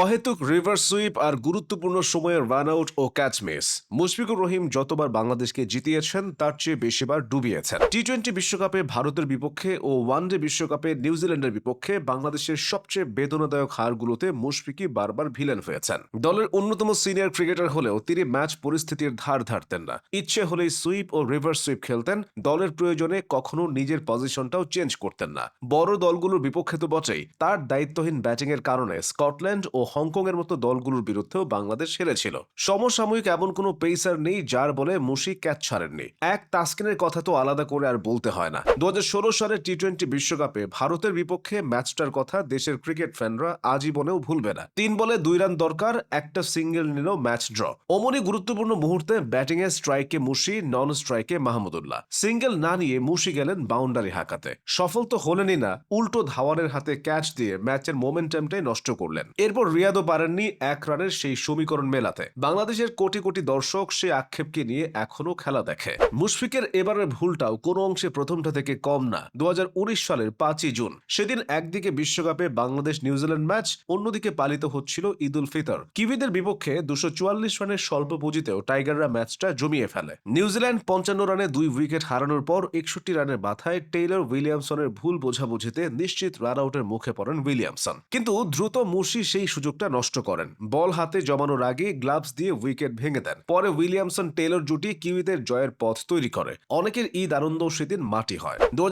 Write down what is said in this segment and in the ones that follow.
অহেতুক river sweep আর গুরুত্বপূর্ণ সময়ে রান আউট ও ক্যাচ মিস। মুশফিকুর রহিম যতবার বাংলাদেশকে জিতিয়েছেন, তার চেয়ে বেশিবার ডুবিয়েছেন। টি টোয়েন্টি বিশ্বকাপে ভারতের বিপক্ষে ও ওয়ানডে বিশ্বকাপে নিউজিল্যান্ডের বিপক্ষে বাংলাদেশের সবচেয়ে বেদনাদায়ক হারগুলোতে মুশফিকই বারবার ভিলেন হয়েছেন। দলের অন্যতম সিনিয়র ক্রিকেটার হলেও তিনি ম্যাচ পরিস্থিতির ধার ধারতেন না। ইচ্ছে হলেই সুইপ ও রিভার সুইপ খেলতেন, দলের প্রয়োজনে কখনো নিজের পজিশনটাও চেঞ্জ করতেন না। বড় দলগুলোর বিপক্ষে তো বটেই, তার দায়িত্বহীন ব্যাটিংয়ের কারণে স্কটল্যান্ড ও হংকং এর মতো দলগুলোর বিরুদ্ধেও বাংলাদেশ হেরেছিল। সমসাময়িক এমন কোনো পেসার নেই যার বলে মুশি ক্যাচ ছাড়েননি। এক তাসকিনের কথা তো আলাদা করে আর বলতে হয় না। দু সালের টি টোয়েন্টি বিশ্বকাপে ভারতের বিপক্ষে ম্যাচটার কথা দেশের ক্রিকেট ফ্যানরা আজীবনেও ভুলবে না। তিন বলে দুই রান দরকার, একটা সিঙ্গেল নিল ম্যাচ ড্র। অমনি গুরুত্বপূর্ণ মুহূর্তে ব্যাটিং এ স্ট্রাইকে মুশি নন স্ট্রাইকে মাহমুদুল্লাহ সিঙ্গেল না নিয়ে মুশি গেলেন বাউন্ডারি হাঁকাতে। সফল তো হলেনই না, উল্টো ধাওয়ানের হাতে ক্যাচ দিয়ে ম্যাচের মোমেন্টামটাই নষ্ট করলেন। এরপর রিয়াদও পারেননি এক রানের সেই সমীকরণ মেলাতে। বাংলাদেশের কোটি কোটি দর্শক সে আক্ষেপকে নিয়ে এখনও খেলা দেখে। মুশফিকের এবারের ভুলটাও কোনো অংশে প্রথমটা থেকে কম না। দু সালের পাঁচই জুন, সেদিন একদিকে বিশ্বকাপে বাংলাদেশ নিউজিল্যান্ড ম্যাচ, অন্যদিকে পালিত হচ্ছিল ঈদ উল ফিতর। কিভিদের বিপক্ষে দুশো চুয়াল্লিশ রানের স্বল্প পুঁজিতেও টাইগাররা ম্যাচটা জমিয়ে ফেলে। নিউজিল্যান্ড পঞ্চান্ন রানে দুই উইকেট হারানোর পর একষট্টি রানের মাথায় টেইলর উইলিয়ামসনের ভুল বোঝাবুঝিতে নিশ্চিত রান আউটের মুখে পড়েন উইলিয়ামসন। কিন্তু দ্রুত মুশি সেই সুযোগটা নষ্ট করেন। বল হাতে জমানোর আগে গ্লাভস দিয়ে উইকেট ভেঙে দেন। পরে উইলিয়ামসন টেলর জুটি কিউইদের জয়ের পথ তৈরি করে। অনেকের ঈদ আনন্দ সেদিন মাটি হয়। দু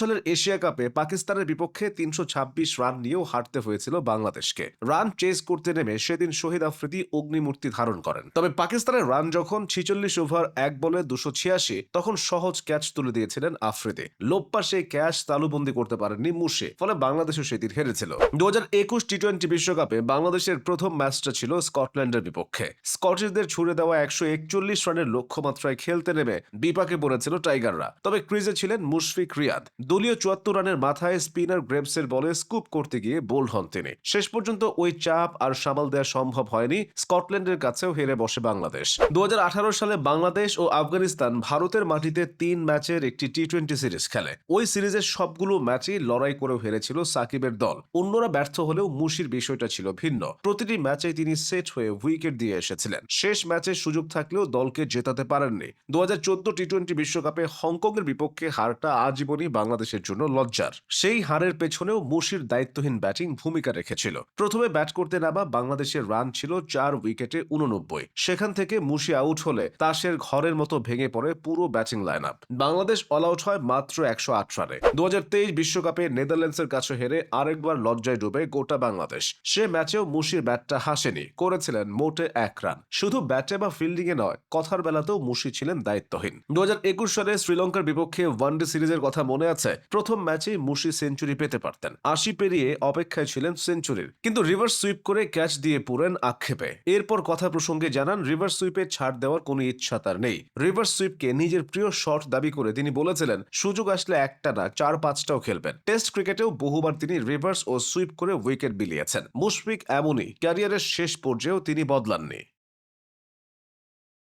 সালের এশিয়া কাপে পাকিস্তানের বিপক্ষে তিনশো ছাব্বিশ রান নিয়েও হারতে হয়েছিল বাংলাদেশকে। রান চেস করতে নেমে সেদিন শহীদ আফ্রিদি অগ্নিমূর্তি ধারণ করেন। তবে পাকিস্তানের রান যখন ছিচল্লিশ ওভার এক বলে দুশো ছিয়াশি, তখন সহজ ক্যাচ তুলে দিয়েছিলেন আফ্রিদি। লোপ্পা সেই ক্যাচ তালুবন্দি করতে পারেননি মুশে ফলে বাংলাদেশও সেদিন হেরেছিল। দু হাজার একুশ টি টোয়েন্টি বিশ্বকাপে বাংলাদেশের প্রথম ম্যাচটা ছিল স্কটল্যান্ডের বিপক্ষে। স্কটিশদের ছুড়ে দেওয়া একশো একচল্লিশ রানের লক্ষ্যমাত্রায় খেলতে নেমে বিপাকে পড়েছিল টাইগাররা। তবে ক্রিজে ছিলেন মুশফিক রিয়াদ। দলীয় চুয়াত্তর রানের মাথায় স্পিনার গ্রেভসের বলে স্কুপ করতে গিয়ে বোল্ড হন তিনি। শেষ পর্যন্ত ওই চাপ আর সামাল দেওয়া সম্ভব হয়নি স্কটল্যান্ডের কাছেও হেরে বসে বাংলাদেশ। দু হাজার আঠারো সালে বাংলাদেশ ও আফগানিস্তান ভারতের মাটিতে তিন ম্যাচের একটি টি টোয়েন্টি সিরিজ খেলে। ওই সিরিজের সবগুলো ম্যাচই লড়াই করেও হেরেছিল সাকিবের দল। অন্যরা ব্যর্থ হলেও মুশির বিষয়টা ছিল ভিন্ন। প্রতিটি ম্যাচে তিনি সেট হয়ে উইকেট দিয়ে এসেছিলেন। শেষ ম্যাচে সুযোগ থাকলেও দলকে জেতাতে পারেননি। দু হাজার চোদ্দ টি টোয়েন্টি বিশ্বকাপে হংকং এর বিপক্ষে হারটা আজীবনই বাংলাদেশের জন্য লজ্জার। সেই হারের পেছনেও মুশির দায়িত্বহীন ব্যাটিং ভূমিকা রেখেছিল। প্রথমে ব্যাট করতে নামা বাংলাদেশের রান ছিল চার উইকেটে উননব্বই। সেখান থেকে মুশি আউট হলে তাসের ঘরের মতো ভেঙে পড়ে পুরো batting line up Bangladesh all out হয় মাত্র একশো আট রানে। দু বিশ্বকাপে নেদারল্যান্ডসের কাছে হেরে আরেকবার লজ্জায় ডুবে গোটা বাংলাদেশ। সে ম্যাচেও মুশির ব্যাটটা হাসেনি, করেছিলেন মোটে এক রান। শুধু ব্যাটে বা ফিল্ডিং এ নয়, কথার বেলাতেও মুশি ছিলেন দায়িত্বহীন। দু সালে শ্রীলঙ্কার বিপক্ষে ওয়ানডে সিরিজের কথা মনে আছে, প্রথম ম্যাচেই মুশি সেঞ্চুরি পেতে পারতেন। আশি পেরিয়ে অপেক্ষায় ছিলেন সেঞ্চুরির, কিন্তু রিভার্স সুইপ করে ক্যাচ দিয়ে পুরেন আক্ষেপে। এরপর কথা প্রসঙ্গে জানান, রিভার্স সুইপে ছাড় দেওয়ার কোনো ইচ্ছা তার নেই। রিভার্স সুইপকে নিজের প্রিয় শট দাবি করে তিনি বলেছিলেন, সুযোগ আসলে একটা না, চার পাঁচটাও খেলবেন। টেস্ট ক্রিকেটেও বহুবার তিনি রিভার্স ও সুইপ করে উইকেট বিলিয়েছেন। মুশফিক এমনই। ক্যারিয়ারের শেষ পর্যায়েও তিনি বদলাননি।